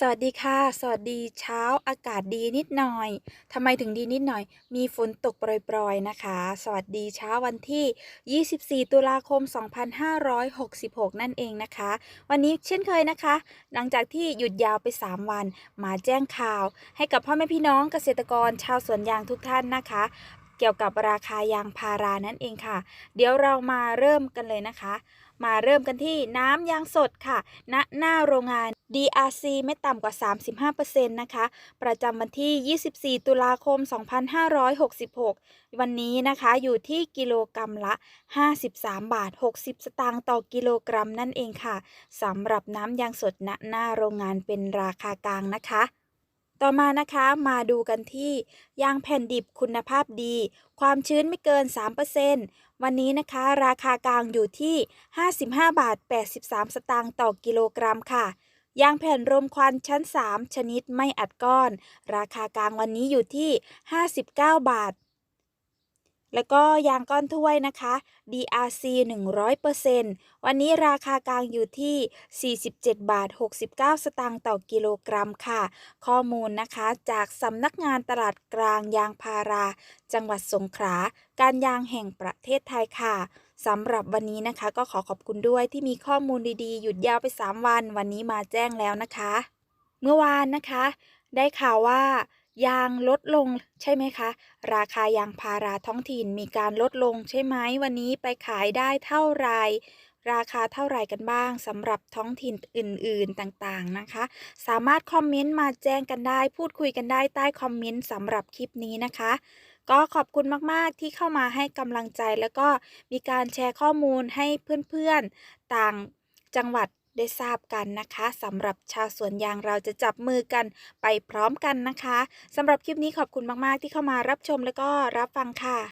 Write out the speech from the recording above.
สวัสดีค่ะ สวัสดีเช้าอากาศดีนิดหน่อย ทำไมถึงดีนิดหน่อย มีฝนตกโปรยๆนะคะ สวัสดีเช้าวันที่ 24 ตุลาคม 2566 นั่นเองนะคะ วันนี้เช่นเคยนะคะ หลังจากที่หยุดยาวไป 3 วัน มาแจ้งข่าว ให้กับพ่อแม่พี่น้องเกษตรกรชาวสวนยางทุกท่านนะคะ เกี่ยวกับราคายางพารานั่นเองค่ะ เดี๋ยวเรามาเริ่มกันเลยนะคะ มาเริ่มกันที่น้ำยางสดค่ะ ณ หน้าโรงงาน DRC ไม่ต่ำกว่า 35%นะคะ ประจำวันที่ 24 ตุลาคม 2566 วันนี้นะคะอยู่ที่กิโลกรัมละ 53 บาท 60 สตางค์ต่อกิโลกรัมนั่นเองค่ะ สำหรับน้ำยางสดณหน้าโรงงานเป็นราคากลางนะคะ ต่อมานะคะมาดูกันที่ยางแผ่นดิบคุณภาพดี ความชื้นไม่เกิน 3%วันนี้นะคะ ราคากลางอยู่ที่ 55 บาท 83 สตางค์ต่อกิโลกรัมค่ะ ยางแผ่นรมควันชั้น 3 ชนิดไม่อัดก้อน ราคากลางวันนี้อยู่ที่ 59 บาท แล้วก็ยางก้อนถ้วยนะคะ DRC 100%วันนี้ราคากลางอยู่ที่ 47 บาท 69 สตางค์ต่อกิโลกรัมค่ะ ข้อมูลนะคะจากสำนักงานตลาดกลางยางพารา จังหวัดสงขลา การยางแห่งประเทศไทยค่ะสำหรับวันนี้นะคะ ก็ขอขอบคุณด้วยที่มีข้อมูลดีๆ หยุดยาวไป 3 วัน วันนี้มาแจ้งแล้วนะคะ เมื่อวานนะคะ ได้ข่าวว่า ยางลดลงใช่ไหมคะ ราคายางพาราท้องถิ่นมีการลดลงใช่ไหมวันนี้ไปขายได้เท่าไหรราคาเท่าไหร่กันบ้างสำหรับท้องถิ่นอื่นๆต่างๆนะคะ สามารถคอมเมนต์มาแจ้งกันได้ พูดคุยกันได้ใต้คอมเมนต์สำหรับคลิปนี้นะคะ ก็ขอบคุณมากๆที่เข้ามาให้กำลังใจแล้วก็มีการแชร์ข้อมูลให้เพื่อนๆต่างจังหวัด ได้ทราบกันนะคะสำหรับชาวสวนยางเราจะจับมือกันไปพร้อมกันนะคะสำหรับคลิปนี้ขอบคุณมากๆ ที่เข้ามารับชมแล้วก็รับฟังค่ะ